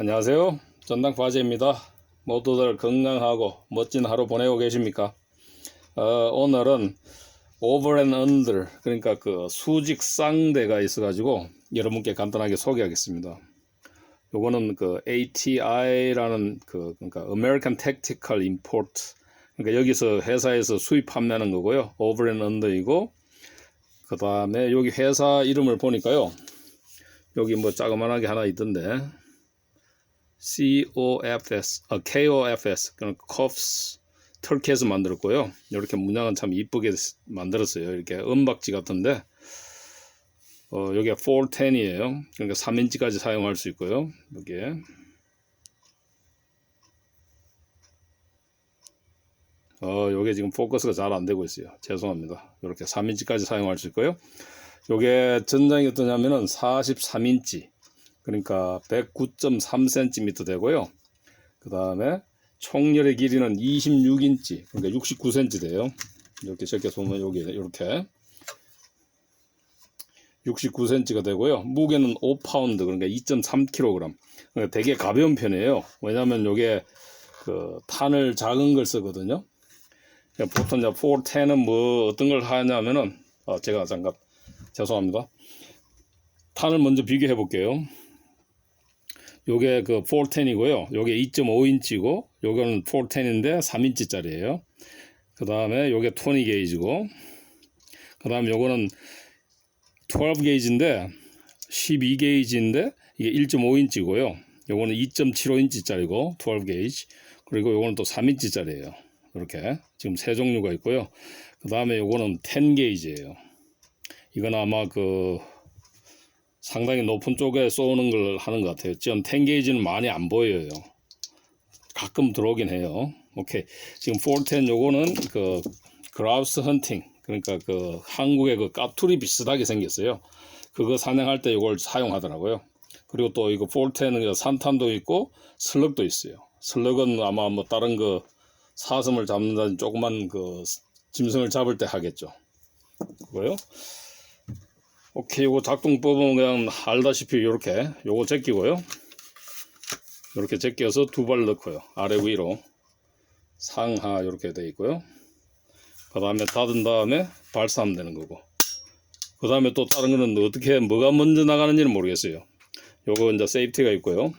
안녕하세요. 전당 과제입니다. 모두들 건강하고 멋진 하루 보내고 계십니까? 어, 오늘은 under 그러니까 그 수직 쌍대가 있어가지고 여러분께 간단하게 소개하겠습니다. 요거는 그 ATI라는 그 그러니까 American Tactical Import 그러니까 여기서 회사에서 수입 판매하는 거고요. under이고 그 다음에 여기 회사 이름을 보니까요. 여기 뭐 자그만하게 하나 있던데 COFS, 아, KOFS, 그런 커프스 터키에서 만들었고요. 이렇게 문양은 참 이쁘게 만들었어요. 이렇게 은박지 같은데, 어, 여기가 410이에요. 그러니까 3인치까지 사용할 수 있고요. 여기에. 어, 요게 지금 포커스가 잘 안 되고 있어요. 죄송합니다. 이렇게 3인치까지 사용할 수 있고요. 요게 전장이 어떠냐면은 43인치. 그러니까 109.3cm 되고요. 그 다음에 총열의 길이는 26인치, 그러니까 69cm 돼요. 이렇게 적혀서 보면 여기 이렇게 69cm가 되고요. 무게는 5파운드, 그러니까 2.3kg. 그러니까 되게 가벼운 편이에요. 왜냐하면 이게 그 탄을 작은 걸 쓰거든요. 그러니까 보통 이제 410은 뭐 어떤 걸 하냐면은 어, 제가 잠깐 죄송합니다. 탄을 먼저 비교해 볼게요. 요게 그 410이고요. 요게 2.5인치고 요거는 410인데 3인치짜리예요. 그 다음에 요게 20 게이지고 그 다음에 요거는 12 게이지인데 12 게이지인데 이게 1.5인치고요. 요거는 2.75인치짜리고 12 게이지 그리고 요거는 또 3인치짜리예요. 이렇게 지금 세 종류가 있고요. 그 다음에 요거는 10 게이지예요. 이건 아마 그 상당히 높은 쪽에 쏘는 걸 하는 것 같아요. 지금 10게이지는 많이 안 보여요. 가끔 들어오긴 해요. 오케이. 지금 410 요거는 그 그라우스 헌팅 그러니까 그 한국의 그 까투리 비슷하게 생겼어요. 그거 사냥할 때 이걸 사용하더라고요. 그리고 또 이거 410은 산탄도 있고 슬럭도 있어요. 슬럭은 아마 뭐 다른 그 사슴을 잡는다든 조그만 그 짐승을 잡을 때 하겠죠. 그거요. 오케이, 요거 작동법은 그냥 알다시피 이렇게 요거 제끼고요. 이렇게 제껴서 두 발 넣고요. 아래 위로 상하 이렇게 돼 있고요. 그 다음에 닫은 다음에 발사하면 되는 거고. 그 다음에 또 다른 거는 어떻게 뭐가 먼저 나가는지는 모르겠어요. 요거 이제 세이프티가 있고요.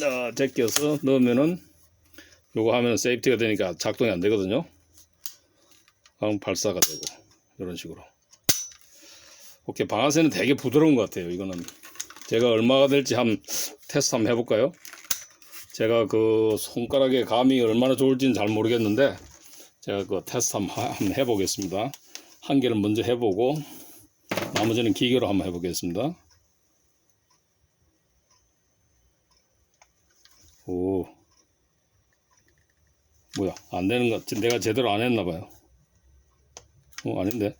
자, 제껴서 넣으면은 요거 하면 세이프티가 되니까 작동이 안 되거든요. 그럼 발사가 되고 이런 식으로. 오케이 방아쇠는 되게 부드러운 것 같아요. 이거는 제가 얼마가 될지 한번 테스트 한번 해볼까요? 제가 그 손가락의 감이 얼마나 좋을지는 잘 모르겠는데 제가 그 테스트 한번 해보겠습니다. 한 개를 먼저 해보고 나머지는 기계로 한번 해보겠습니다. 오. 뭐야 안 되는 것 같지 내가 제대로 안 했나 봐요. 어 아닌데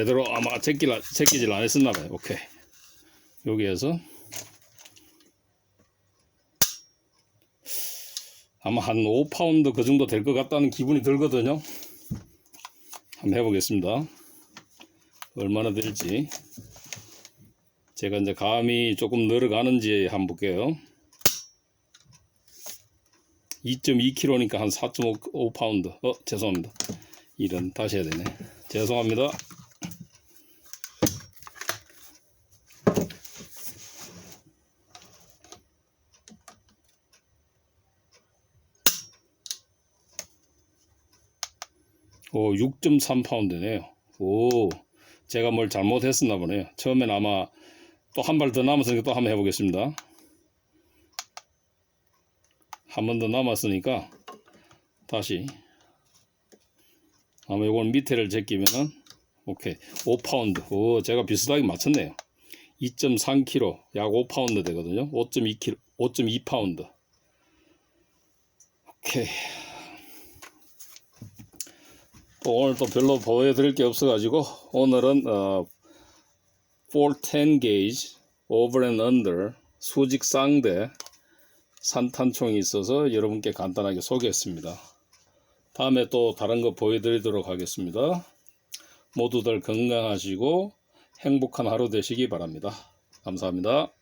제대로 아마 제끼라, 제끼질 안 했었나 봐요. 오케이. 여기에서 아마 한 5파운드 그 정도 될 것 같다는 기분이 들거든요. 한번 해보겠습니다. 얼마나 될지. 제가 이제 감이 조금 늘어가는지 한번 볼게요. 2.2kg니까 한 4.5파운드. 어, 죄송합니다. 이런, 다시 해야 되네. 죄송합니다. 오, 6.3파운드네요. 오, 제가 뭘 잘못했었나 보네요. 처음엔 아마 또 한 발 더 남았으니까 또 한번 해보겠습니다. 한 번 더 남았으니까 다시 아마 이건 밑에를 제끼면은 오케이 5파운드 오 제가 비슷하게 맞췄네요 2.3kg 약 5파운드 되거든요 5.2kg 5.2파운드 오케이 또 오늘 또 별로 보여드릴 게 없어가지고 오늘은 어, 410 gauge over and under 수직 쌍대 산탄총이 있어서 여러분께 간단하게 소개했습니다. 다음에 또 다른 거 보여드리도록 하겠습니다. 모두들 건강하시고 행복한 하루 되시기 바랍니다. 감사합니다.